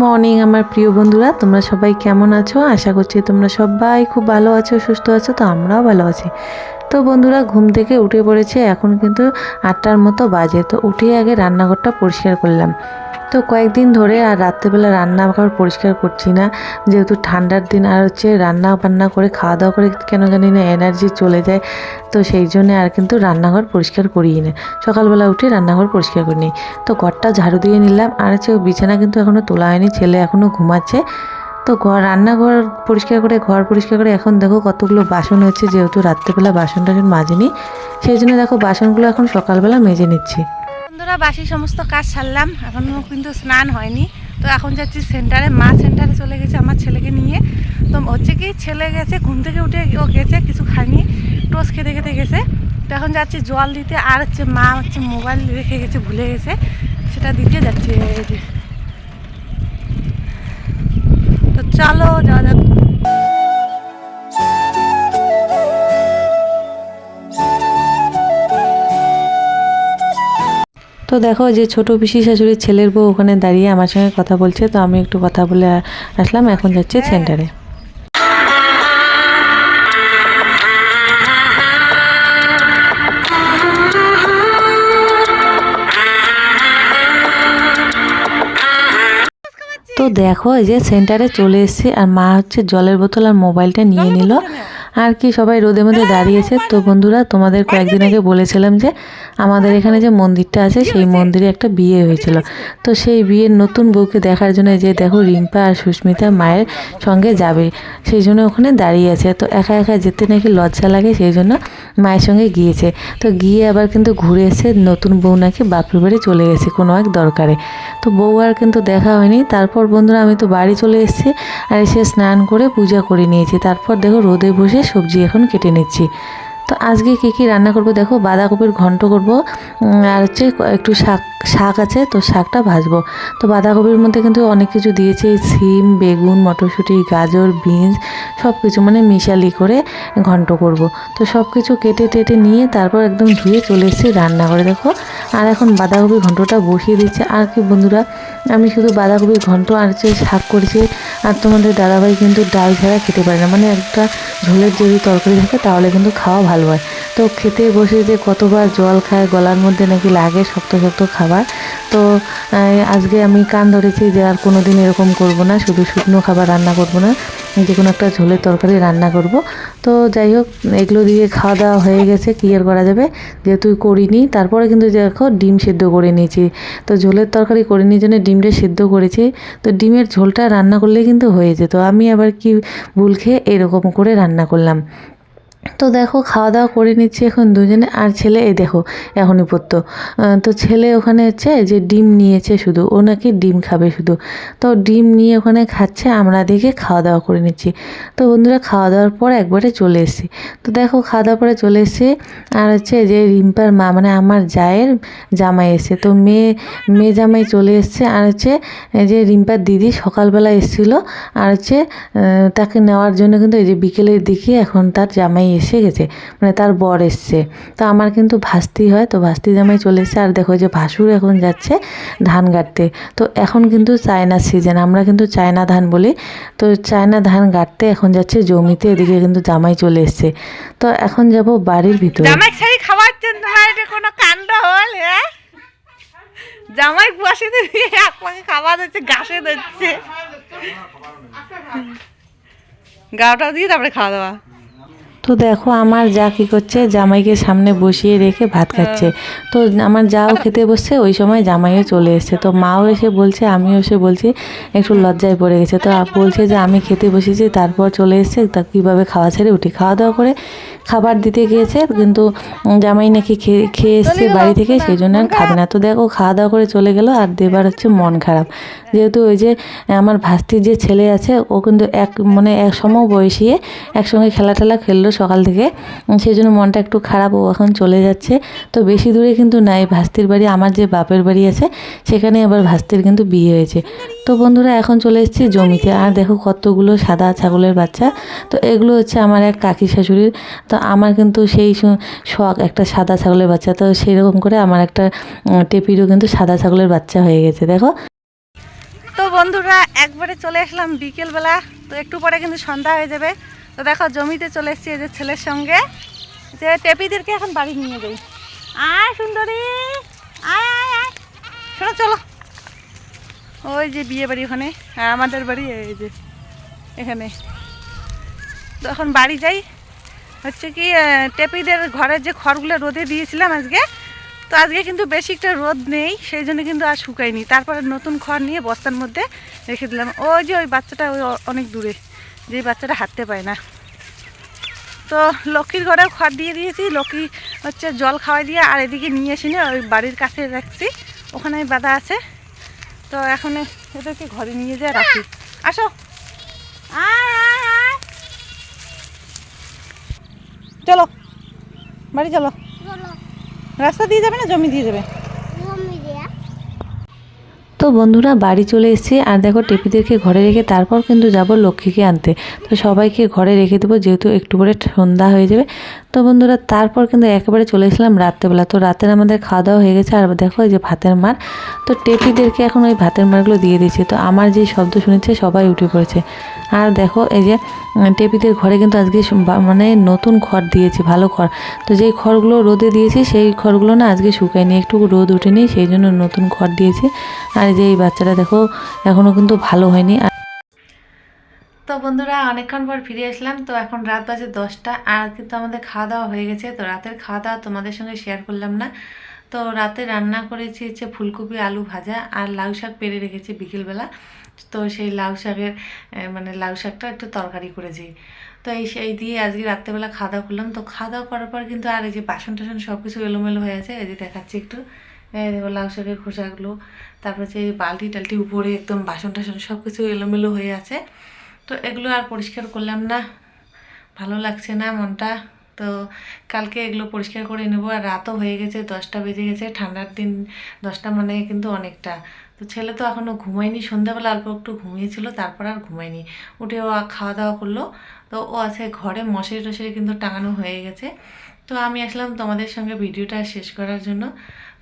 Morning আমার প্রিয় বন্ধুরা, তোমরা সবাই কেমন আছো? আশা করছি তোমরা সবাই খুব ভালো আছো, সুস্থ আছো, তো আমরাও ভালো আছি। তো বন্ধুরা, ঘুম থেকে উঠে পড়েছে, এখন কিন্তু আটটার মতো বাজে। তো উঠে আগে রান্নাঘরটা পরিষ্কার করলাম। তো কয়েকদিন ধরে আর রাত্রেবেলা রান্না রান্নাঘর পরিষ্কার করছি না। যেহেতু ঠান্ডার দিন আর হচ্ছে রান্না বান্না করে খাওয়া দাওয়া করে কেন জানি না এনার্জি চলে যায়। তো সেই জন্যে আর কিন্তু রান্নাঘর পরিষ্কার করিই না। সকালবেলা উঠে রান্নাঘর পরিষ্কার করে নিই তো ঘরটা ঝাড়ু দিয়ে নিলাম। আর হচ্ছে বিছানা কিন্তু এখনও তোলা হয়নি, ছেলে এখনও ঘুমাচ্ছে। তো ঘর, রান্নাঘর পরিষ্কার করে, ঘর পরিষ্কার করে এখন দেখো কতগুলো বাসন হচ্ছে, যেহেতু রাত্রেবেলা বাসন টাসন মাজেনি। সেই জন্য দেখো বাসনগুলো এখন সকালবেলা মেজে নিচ্ছি। বন্ধুরা, বাসি সমস্ত কাজ সারলাম। এখনও কিন্তু স্নান হয়নি। তো এখন যাচ্ছি সেন্টারে। মা সেন্টারে চলে গেছে আমার ছেলেকে নিয়ে। তো হচ্ছে কি, ছেলে গেছে, ঘুম থেকে উঠে ও গেছে, কিছু খায়নি টোস খেতে খেতে গেছে। তো এখন যাচ্ছি জল দিতে, আর হচ্ছে মা হচ্ছে মোবাইল রেখে গেছে, ভুলে গেছে। সেটা দিতে যাচ্ছে। তো চলো, যাওয়া যাক। তো দেখো যে ছোট পিসি শাশুড়ির ছেলের বউ ওখানে দাঁড়িয়ে আমার সঙ্গে কথা বলছে তো আমি একটু কথা বলে আসলাম এখন যাচ্ছে সেন্টারে। তো দেখো এই যে সেন্টারে চলে এসেছে আর মা হচ্ছে জলের বোতল আর মোবাইলটা নিয়ে নিল। আর কি সবাই রোদের মধ্যে দাঁড়িয়েছে। তো বন্ধুরা, তোমাদের কয়েকদিন আগে বলেছিলাম যে আমাদের এখানে যে মন্দিরটা আছে, সেই মন্দিরে একটা বিয়ে হয়েছিল। তো সেই বিয়ের নতুন বউকে দেখার জন্য যে দেখো রিম্পা আর সুস্মিতা মায়ের সঙ্গে যাবে, সেই জন্য ওখানে দাঁড়িয়ে আছে। তো একা একা যেতে নাকি লজ্জা লাগে, সেই জন্য মায়ের সঙ্গে গিয়েছে। তো গিয়ে আবার কিন্তু ঘুরে এসে নতুন বউ নাকি বাপের বাড়ি চলে গেছে কোনো এক দরকারে। তো বউ আর কিন্তু দেখা হয়নি। তারপর বন্ধুরা, আমি তো বাড়ি চলে এসেছি আর এসে স্নান করে পূজা করে নিয়েছি। তারপর দেখো রোদে বসে সবজি এখন কেটে নিচ্ছি। তো আজকে কী কী রান্না করব দেখো, বাঁধাকপির ঘন্ট করব আর হচ্ছে একটু শাক শাক আছে তো শাকটা ভাজবো। তো বাঁধাকপির মধ্যে কিন্তু অনেক কিছু দিয়েছে, সিম, বেগুন, মটরশুঁটি, গাজর, বিনস সব কিছু মানে মিশালি করে ঘন্ট করব। তো সব কিছু কেটে টেটে নিয়ে তারপর একদম ধুয়ে চলে এসেছি রান্না করে দেখো। আর এখন বাঁধাকপির ঘন্টটা বসিয়ে দিচ্ছে। আর কি বন্ধুরা, আমি শুধু বাঁধাকপির ঘন্ট আর হচ্ছে শাক করেছি, আর তোমাদের দাদাভাই কিন্তু ডাল ছাড়া খেতে পারে না। মানে একটা ঝোলের যদি তরকারি থাকে তাহলে কিন্তু খাওয়া ভালো হয়। তো খেতে বসে যে কতবার জল খায়, গলার মধ্যে নাকি লাগে শক্ত শক্ত খাবার, তো আজকে আমি কান ধরেছি যে আর কোনো দিন এরকম করব না, শুধু শুকনো খাবার রান্না করব না, যে কোনো একটা ঝোলের তরকারি রান্না করব। তো যাই হোক, এগুলো দিয়ে খাওয়া দাওয়া হয়ে গেছে, কি আর করা যাবে? যেহেতু করিনি, তারপরে কিন্তু দেখো ডিম সেদ্ধ করে নিয়েছি। তো ঝোলের তরকারি করে নিয়ে জন্য ডিমটা সেদ্ধ করেছি। তো ডিমের ঝোলটা রান্না করলে কিন্তু হয়ে যেত, আমি আবার কি ভুল খেয়ে এরকম করে রান্না করলাম। তো দেখো, খাওয়া দাওয়া করে নিচ্ছি এখন দুজনে, আর ছেলে, এই দেখো এখনই পড়তো তো ছেলে ওখানে হচ্ছে যে ডিম নিয়েছে শুধু, ও নাকি ডিম খাবে শুধু। তো ডিম নিয়ে ওখানে খাচ্ছে, আমরা দেখে খাওয়া দাওয়া করে নিচ্ছি। তো বন্ধুরা, খাওয়া দাওয়ার পর একবারে চলে এসেছি। তো দেখো, খাওয়া দাওয়ার পরে চলে এসেছি, আর হচ্ছে যে রিম্পার মা মানে আমার জায়ের জামাই এসে তো মেয়ে মেয়ে জামাই চলে এসছে, আর হচ্ছে যে রিম্পার দিদি সকালবেলা এসেছিল, আর হচ্ছে তাকে নেওয়ার জন্য কিন্তু এই যে বিকেলের দিকে এখন তার জামাই এসে গেছে মানে তার বর এসছে। তো আমার কিন্তু ভাস্তি হয়, তো ভাস্তি জামাই চলে এসছে, আর দেখো যে ভাসুর এখন যাচ্ছে ধান কাটতে। তো এখন কিন্তু চায়না সিজন আমরা কিন্তু চায়না ধান বলি। তো চায়না ধান কাটতে এখন যাচ্ছে জমিতে, এদিকে কিন্তু জামাই চলে এসছে। তো এখন যাব বাড়ির ভিতরে। খাওয়ার হল হ্যাঁ? জামাই বসে দিয়ে খাওয়া দিচ্ছে, ঘাসে দিচ্ছে। গাওটা দিয়ে তারপরে খাওয়া দাওয়া। তো দেখো আমার যা কি করছে জামাইকে সামনে বসিয়ে রেখে ভাত খাচ্ছে। তো আমার যাও খেতে বসছে ওই সময় জামাইও চলে এসছে। তো মাও এসে বলছে আমিও এসে বলছি একটু লজ্জায় পড়ে গেছে। তো বলছে যে আমি খেতে বসেছি তারপর চলে এসছে তা কীভাবে খাওয়া ছেড়ে উঠি খাওয়া দাওয়া করে খাবার দিতে গিয়েছে। কিন্তু জামাই নাকি খেয়ে খেয়ে এসছে বাড়ি থেকে সেই জন্য আর খাবে না। তো দেখো খাওয়া দাওয়া করে চলে গেল আর দেবার হচ্ছে মন খারাপ। যেহেতু ওই যে আমার ভাস্তির যে ছেলে আছে ও কিন্তু এক মানে এক সম বয়সিয়ে একসঙ্গে খেলা টেলা খেললো সকাল থেকে। সেই জন্য মনটা একটু খারাপ, ও এখন চলে যাচ্ছে। তো বেশি দূরে কিন্তু নাই ভাস্তির বাড়ি, আমার যে বাপের বাড়ি আছে, সেখানে আবার ভাস্তির কিন্তু বিয়ে হয়েছে। তো বন্ধুরা, এখন চলে এসেছি জমিতে। আর দেখো কতগুলো সাদা ছাগলের বাচ্চা। তো এগুলো হচ্ছে আমার এক কাকি শাশুড়ির। তো আমার কিন্তু সেই শখ একটা সাদা ছাগলের বাচ্চা। তো সেই রকম করে আমার একটা টেপিরও কিন্তু সাদা ছাগলের বাচ্চা হয়ে গেছে, দেখো। তো বন্ধুরা, একবারে চলে আসলাম বিকেলবেলা। তো একটু পরে কিন্তু সন্ধ্যা হয়ে যাবে। তো দেখো, জমিতে চলে এসেছি যে ছেলের সঙ্গে। যে টেপিদেরকে এখন বাড়ি নিয়ে যাই। আয় সুন্দরী, আয় আয় আয়। শোনো, চলো। ওই যে বিয়ে বাড়ি ওখানে আমাদের বাড়ি এই যে এখানে। তো এখন বাড়ি যাই। হচ্ছে কি টেপিদের ঘরের যে খড়গুলো রোদে দিয়েছিলাম আজকে, তো আজকে কিন্তু বেশি একটা রোদ নেই, সেই জন্য কিন্তু আর শুকায়নি। তারপরে নতুন খড় নিয়ে বস্তার মধ্যে রেখে দিলাম। ওই যে ওই বাচ্চাটা ওই অনেক দূরে। যে বাচ্চাটা হাঁটতে পায় না। তো লক্ষ্মীর ঘরেও খড় দিয়ে দিয়েছি লক্ষ্মী হচ্ছে জল খাওয়াই দিয়ে আর এদিকে নিয়ে এসে নিয়ে ওই বাড়ির কাছে রাখছি ওখানে বাঁধা আছে। তো এখন এদেরকে ঘরে নিয়ে যেয়ে রাখি। আসো। চলো বাড়ি চলো। রাস্তা দিয়ে যাবে না জমি দিয়ে যাবে? তো বন্ধুরা বাড়ি চলে এসেছি। আর দেখো টেপিদেরকে ঘরে রেখে তারপর কিন্তু যাব লক্ষ্মীকে আনতে। তো সবাইকে ঘরে রেখে দেবো, যেহেতু একটু করে সন্ধ্যা হয়ে যাবে। তো বন্ধুরা, তারপর কিন্তু একেবারে চলে এসেছিলাম রাত্রেবেলা। তো রাতের আমাদের খাওয়া দাওয়া হয়ে গেছে, আর দেখো এই যে ভাতের মার। তো টেপিদেরকে এখন ওই ভাতের মারগুলো দিয়ে দিয়েছি। তো আমার যে শব্দ শুনেছে, সবাই উঠে পড়েছে। আর দেখো এই যে টেপিদের ঘরে কিন্তু আজকে মানে নতুন খড় দিয়েছি, ভালো খড়। তো যেই খড়গুলো রোদে দিয়েছি, সেই খড়গুলো না আজকে শুকায়নি, একটু রোদ ওঠেনি, সেই জন্য নতুন খড় দিয়েছি। আর যে এই বাচ্চাটা দেখো এখনও কিন্তু ভালো হয়নি। তো বন্ধুরা, অনেকক্ষণ পর ফিরে আসলাম। তো এখন রাত বাজে দশটা, আর কিন্তু আমাদের খাওয়া দাওয়া হয়ে গেছে। তো রাতের খাওয়া দাওয়া তোমাদের সঙ্গে শেয়ার করলাম না। তো রাতে রান্না করেছি হচ্ছে ফুলকপি, আলু ভাজা, আর লাউ শাক পেরে রেখেছি বিকেলবেলা। তো সেই লাউ শাকের মানে লাউ শাকটা একটু তরকারি করেছি। তো এই সেই দিয়ে আজকে রাত্রেবেলা খাওয়া দাওয়া করলাম। তো খাওয়া দাওয়া করার পর কিন্তু আর এই যে বাসন টাসন সব কিছু এলোমেলো হয়ে আছে, এই যে দেখাচ্ছি একটু। লাউ শাকের খোসাগুলো, তারপর যে বালতি টালটি উপরে একদম বাসন টাসন সব কিছু এলোমেলো হয়ে আছে। তো এগুলো আর পরিষ্কার করলাম না। ভালো লাগছে না মনটা। তো কালকে এগুলো পরিষ্কার করে নেব। আর রাতও হয়ে গেছে, দশটা বেজে গেছে, ঠান্ডার দিন দশটা মানে কিন্তু অনেকটা। তো ছেলে তো এখনও ঘুমায়নি, সন্ধ্যাবেলা অল্প একটু ঘুমিয়েছিল, তারপর আর ঘুমায়নি। উঠে ও খাওয়া দাওয়া করল। তো ও আছে ঘরে, মশারি টশারি কিন্তু টাঙানো হয়ে গেছে। তো আমি আসলাম তোমাদের সঙ্গে ভিডিওটা শেষ করার জন্য।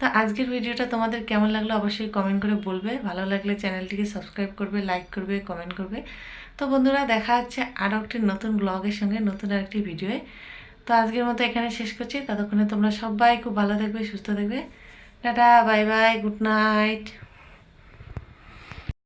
তো আজকের ভিডিওটা তোমাদের কেমন লাগল অবশ্যই কমেন্ট করে বলবে। ভালো লাগলে চ্যানেলটিকে সাবস্ক্রাইব করবে লাইক করবে কমেন্ট করবে। তো বন্ধুরা, দেখা হচ্ছে আরও একটি নতুন ব্লগের সঙ্গে নতুন আরেকটি ভিডিওয়ে তো আজকের মতো এখানে শেষ করছি। ততক্ষণে তোমরা সবাই খুব ভালো থাকবে সুস্থ থাকবে tata bye bye good night